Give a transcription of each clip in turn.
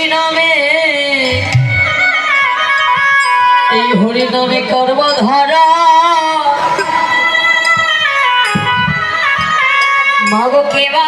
হরি নামে এই হরিনামে কর্মধারা। মাগো কেবা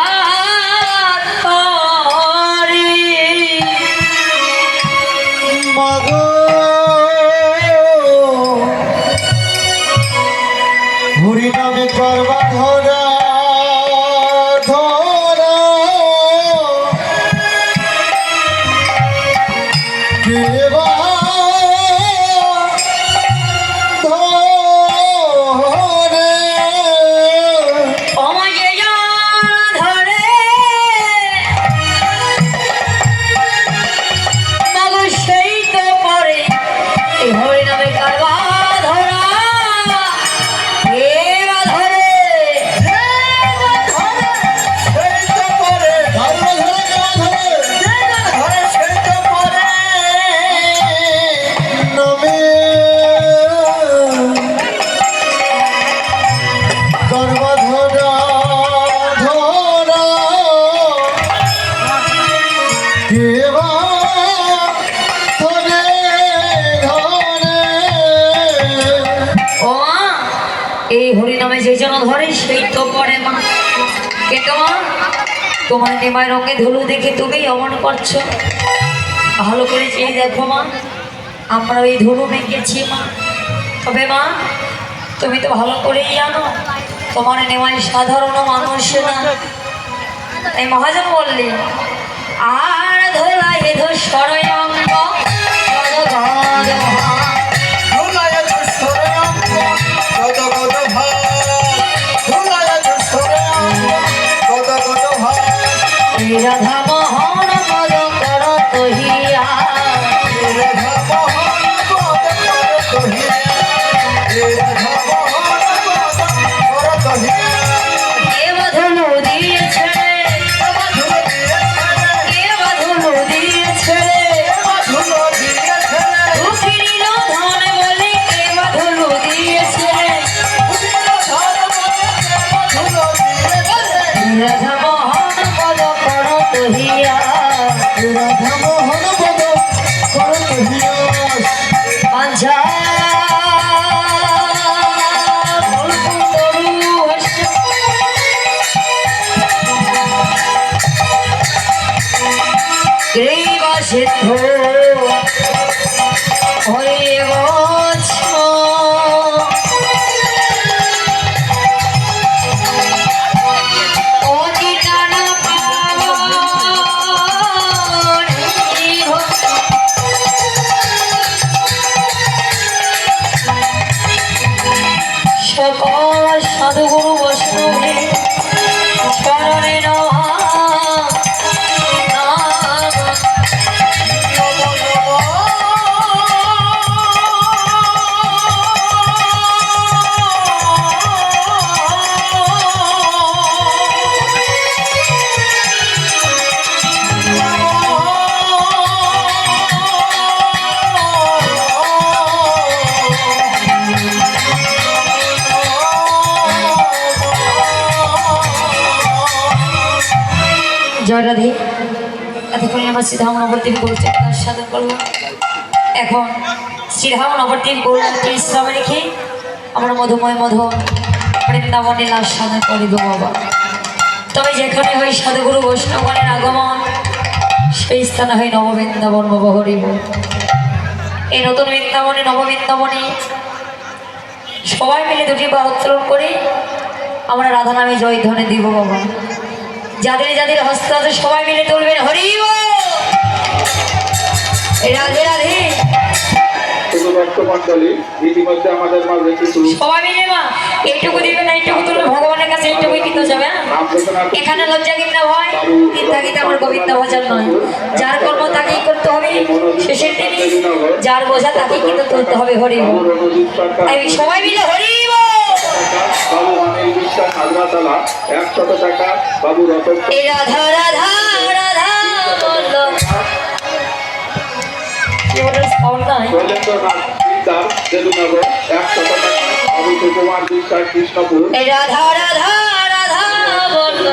ধরে সেই তো মা। মা তোমার দেখে অমন করছ। ভালো করে চেয়ে দেখো মা, আমরা ওই ধুলো মেখেছি মা। তবে মা, তুমি তো ভালো করেই জানো, তোমার নেমায় সাধারণ মানুষ না। এই মহাজন বললি এই সিদ্ধ হয়ে গছ সকল সাধুগুরু বৈষ্ণবে চরণে জয় রাধে এতক্ষণ আমার শ্রীধাম নবদ্বীপ গৌরচন্দ্র সাধন করব এখন শ্রীধাম নবদ্বীপ গৌরচন্দ্র ইসলাম রেখে আমরা মধুময় মধু বৃন্দাবনে লাশ সাধন করিব বাবা। তবে যেখানে হয় সাধুগুরু বৈষ্ণবগণের আগমন, সেই স্থানে হয় নববৃন্দাবন বাবা এই নতুন বৃন্দাবনে, নববৃন্দাবনে সবাই মিলে দুটি বা উত্তোলন করে আমরা রাধা নামে জয় ধ্বনি দিব বাবা। যাদের যাদের হস্ত আছে সবাই মিলে তুলবেন। হরি রাধে রাধে। সবাই মিলে মা এইটুকু দিবেন না এইটুকু তুলবে ভগবানের কাছে এইটুকুই কিন্তু যাবে হ্যাঁ? এখানে লজ্জা কিনা ভয় গীতা গীতা আমার গোবিন্দ ভজন নয়। যার কর্ম তাকেই করতে হবে শেষের দিনে যার বোঝা তাকেই কিন্তু তুলতে হবে হরি সবাই মিলে হরি বল। বাবু অনিল বিশ্বাস হাজরাতলা একশত টাকা বাবু রতন রাধা রাধা টাকা রাধা রাধা রাধা বলো